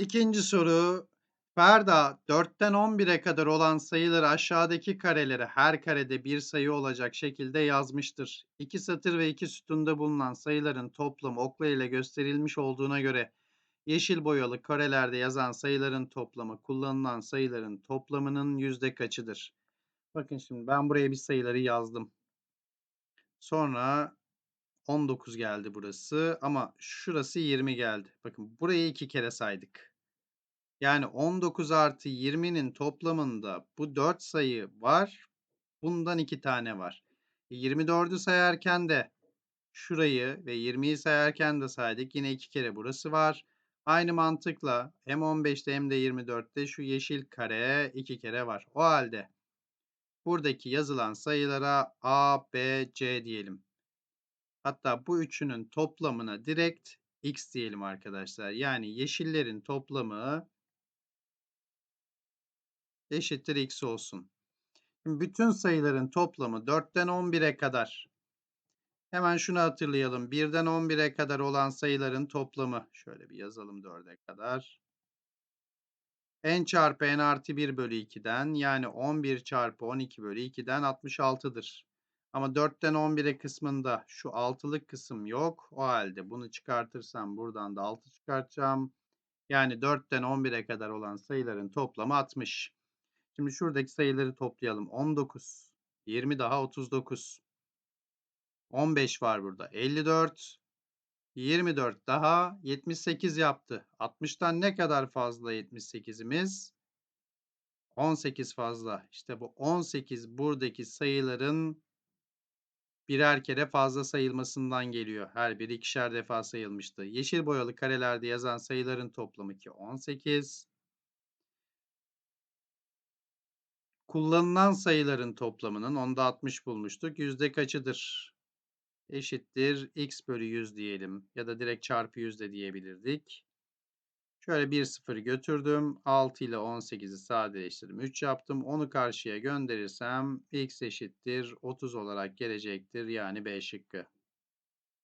İkinci soru. Ferda 4'ten 11'e kadar olan sayıları aşağıdaki karelere her karede bir sayı olacak şekilde yazmıştır. İki satır ve iki sütunda bulunan sayıların toplamı okla ile gösterilmiş olduğuna göre yeşil boyalı karelerde yazan sayıların toplamı kullanılan sayıların toplamının yüzde kaçıdır? Bakın şimdi ben buraya bir sayıları yazdım. Sonra 19 geldi burası ama şurası 20 geldi. Bakın burayı iki kere saydık. Yani 19 artı 20'nin toplamında bu 4 sayı var. Bundan 2 tane var. 24'ü sayarken de şurayı ve 20'yi sayarken de saydık. Yine 2 kere burası var. Aynı mantıkla hem 15'te hem de 24'te şu yeşil kare 2 kere var. O halde buradaki yazılan sayılara A, B, C diyelim. Hatta bu üçünün toplamına direkt x diyelim arkadaşlar. Yani yeşillerin toplamı eşittir x olsun. Şimdi bütün sayıların toplamı 4'ten 11'e kadar. Hemen şunu hatırlayalım. 1'den 11'e kadar olan sayıların toplamı. Şöyle bir yazalım 4'e kadar. n çarpı n artı 1 bölü 2'den yani 11 çarpı 12 bölü 2'den 66'dır. Ama 4'ten 11'e kısmında şu 6'lık kısım yok. O halde bunu çıkartırsam buradan da 6 çıkartacağım. Yani 4'ten 11'e kadar olan sayıların toplamı 60. Şimdi şuradaki sayıları toplayalım. 19, 20 daha 39. 15 var burada. 54, 24 daha 78 yaptı. 60'tan ne kadar fazla 78'imiz? 18 fazla. İşte bu 18 buradaki sayıların birer kere fazla sayılmasından geliyor. Her biri ikişer defa sayılmıştı. Yeşil boyalı karelerde yazan sayıların toplamı ki 18. Kullanılan sayıların toplamının onda 60 bulmuştuk. Yüzde kaçıdır? Eşittir x bölü 100 diyelim. Ya da direkt çarpı 100 de diyebilirdik. Şöyle bir sıfır götürdüm. 6 ile 18'i sadeleştirdim. 3 yaptım. Onu karşıya gönderirsem x eşittir 30 olarak gelecektir. Yani B şıkkı.